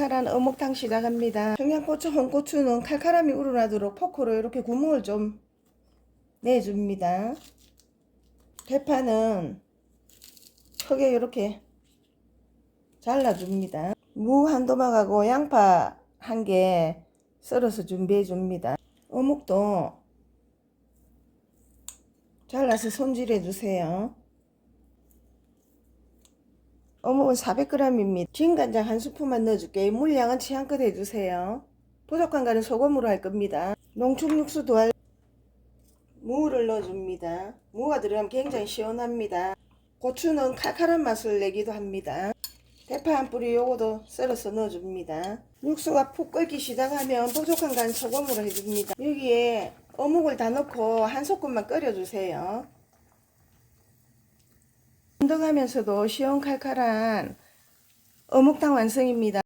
칼칼한 어묵탕 시작합니다. 청양고추, 홍고추는 칼칼함이 우러나도록 포크로 이렇게 구멍을 좀 내줍니다. 대파는 크게 이렇게 잘라줍니다. 무 한 도막하고 양파 한 개 썰어서 준비해 줍니다. 어묵도 잘라서 손질해 주세요. 어묵은 400g입니다. 진간장 한 스푼만 넣어줄게요. 물량은 취향껏 해주세요. 부족한 거는 소금으로 할 겁니다. 농축 육수 도 할 무를 넣어줍니다. 무가 들어가면 굉장히 시원합니다. 고추는 칼칼한 맛을 내기도 합니다. 대파 한 뿌리 요거도 썰어서 넣어줍니다. 육수가 푹 끓기 시작하면 부족한 간 소금으로 해줍니다. 여기에 어묵을 다 넣고 한 소끔만 끓여주세요. 쫀득하면서도 시원칼칼한 어묵탕 완성입니다.